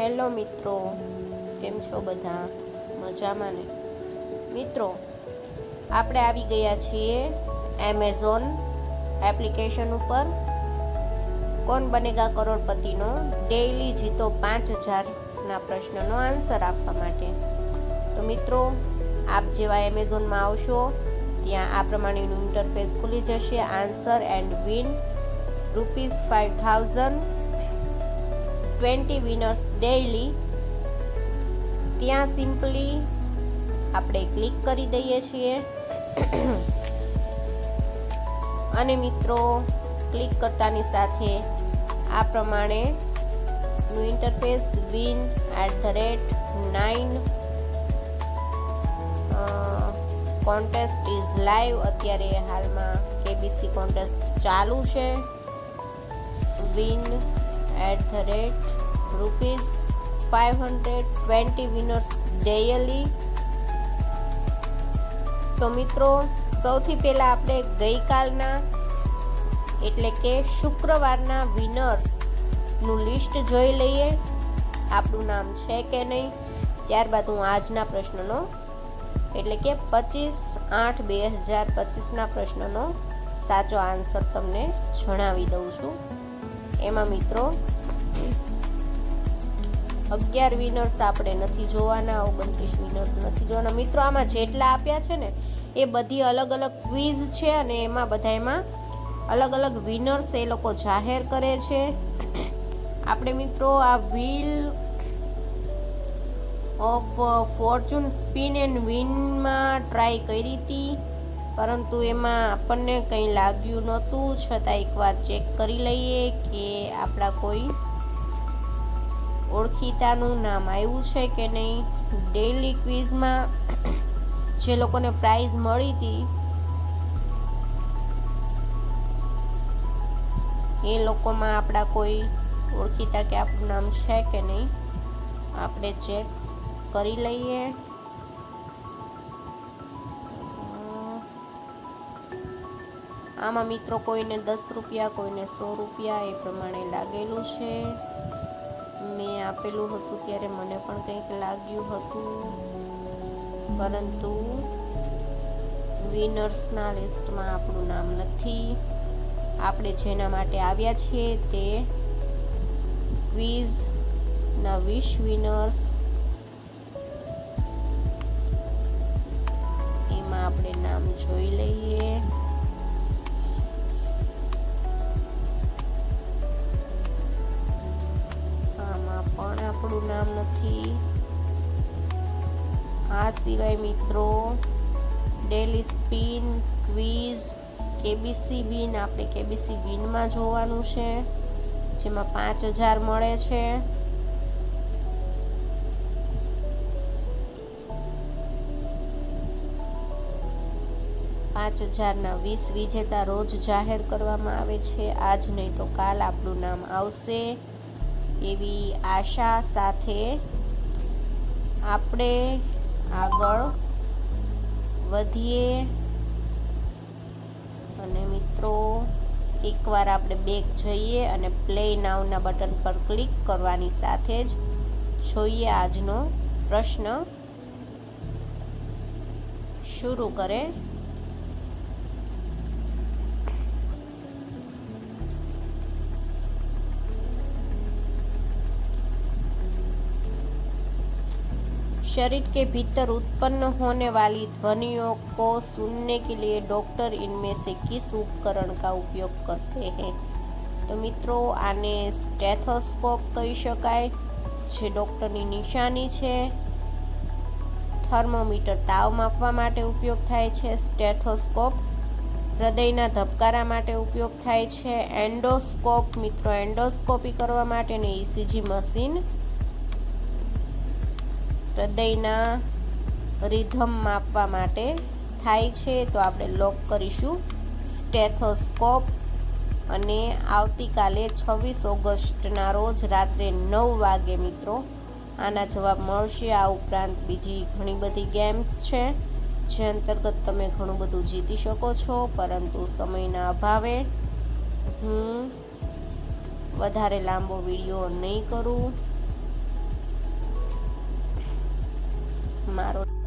Hello મિત્રો, કેમ છો બધા? મજામાં ને? મિત્રો, આપણે આવી ગયા છીએ એમેઝોન એપ્લિકેશન ઉપર. કોણ બનેગા કરોડપતિનો? ડેઈલી જીતો પાંચ હજારના પ્રશ્નનો આન્સર આપવા માટે. તો મિત્રો, આપ જેવા એમેઝોનમાં આવશો, ત્યાં આ પ્રમાણેનું ઇન્ટરફેસ ખુલી જશે. Answer and win rupees five thousand twenty winners daily, ત્યાં સિમ્પલી આપણે ક્લિક કરી દઈએ છીએ. અને મિત્રો, ક્લિક કરતાની સાથે આ પ્રમાણે નું interface win at the rate nine contest is live અત્યારે હાલમાં કેબીસી કોન્ટેસ્ટ ચાલુ છે. Win at the rate rupees five hundred twenty winners daily તો મિત્રો, સૌથી પહેલાં આપણે ગઈકાલના, એટલે કે શુક્રવારના વિનર્સનું લિસ્ટ જોઈ લઈએ. આપણું નામ છે કે નહીં? ત્યારબાદ હું આજના પ્રશ્નનો, એટલે કે પચીસ આઠ બે હજાર પચીસના પ્રશ્નનો સાચો આન્સર તમને જણાવી દઉં છું. એમાં મિત્રો, અગિયાર વિનર્સ આપણે નથી જોવાના, ઓગણત્રીસ વિનર્સ નથી જોવાના. મિત્રો, આમાં જેટલા આપ્યા છે ને, એ બધી અલગ અલગ ક્વિઝ છે અને એમાં બધા એમાં અલગ અલગ વિનર્સ એ લોકો જાહેર કરે છે. આપણે મિત્રો, આ wheel of fortune spin and વિનમાં try કરી હતી. પરંતુ એમાં આપણને કંઈ લાગ્યું નહોતું, છતાં એકવાર ચેક કરી લઈએ કે આપણા કોઈ ઓળખીતાનું નામ આવ્યું છે કે નહીં. ડેઇલી ક્વિઝમાં જે લોકોને પ્રાઇઝ મળી હતી, એ લોકોમાં આપણા કોઈ ઓળખીતા કે આપણું નામ છે કે નહીં, આપણે ચેક કરી લઈએ. આમાં મિત્રો કોઈને દસ રૂપિયા, કોઈને સો રૂપિયા, એ પ્રમાણે લાગેલું છે. મેં આપેલું હતું ત્યારે મને પણ કંઈક લાગ્યું હતું. પરંતુ વિનર્સના લિસ્ટમાં આપણું નામ નથી. આપણે જેના માટે આવ્યા છીએ તે ક્વિઝના વિશ વિનર્સ. એમાં આપણે નામ જોઈ લઈએ. આપણું નામ નથી. આ સિવાય મિત્રો ડેલી સ્પિન ક્વિઝ કેબીસી બિન, આપણે કેબીસી બિનમાં જોવાનું છે, જેમાં પાંચ હજાર મળે છે. પાંચ હજારના વીસ વિજેતા રોજ જાહેર કરવામાં આવે છે. આજ નહીં તો કાલ આપણું નામ આવશે. એવી આશા સાથે આપણે આગળ વધીએ. અને મિત્રો, એકવાર આપણે બેક જઈએ અને પ્લે નાવના બટન પર ક્લિક કરવાની સાથે જ જોઈએ આજનો પ્રશ્ન. શરૂ કરે. शरीर के भीतर उत्पन्न होने वाली ध्वनियों को सुनने के लिए डॉक्टर इनमें से किस उपकरण का उपयोग करते हैं તો મિત્રો આને સ્ટેથોસ્કોપ કહી શકાય જે ડૉક્ટરની નિશાની છે થર્મોમીટર તાવ માપવા માટે ઉપયોગ થાય છે સ્ટેથોસ્કોપ હૃદયના ધબકારા માટે ઉપયોગ થાય છે એન્ડોસ્કોપ મિત્રો એન્ડોસ્કોપી કરવા માટે ને ઇસીજી મશીન હૃદયના રિધમ માપવા માટે થાય છે, તો આપણે લોક કરીશું. સ્ટેથોસ્કોપ અને આવતીકાલે છવ્વીસ ઓગસ્ટના રોજ રાત્રે નવ વાગે મિત્રો આના જવાબ મળશે. આ ઉપરાંત બીજી ઘણી બધી ગેમ્સ છે, જે અંતર્ગત તમે ઘણું બધું જીતી શકો છો, પરંતુ સમયના અભાવે હું વધારે લાંબો વીડિયો નહીં કરું. fumaron.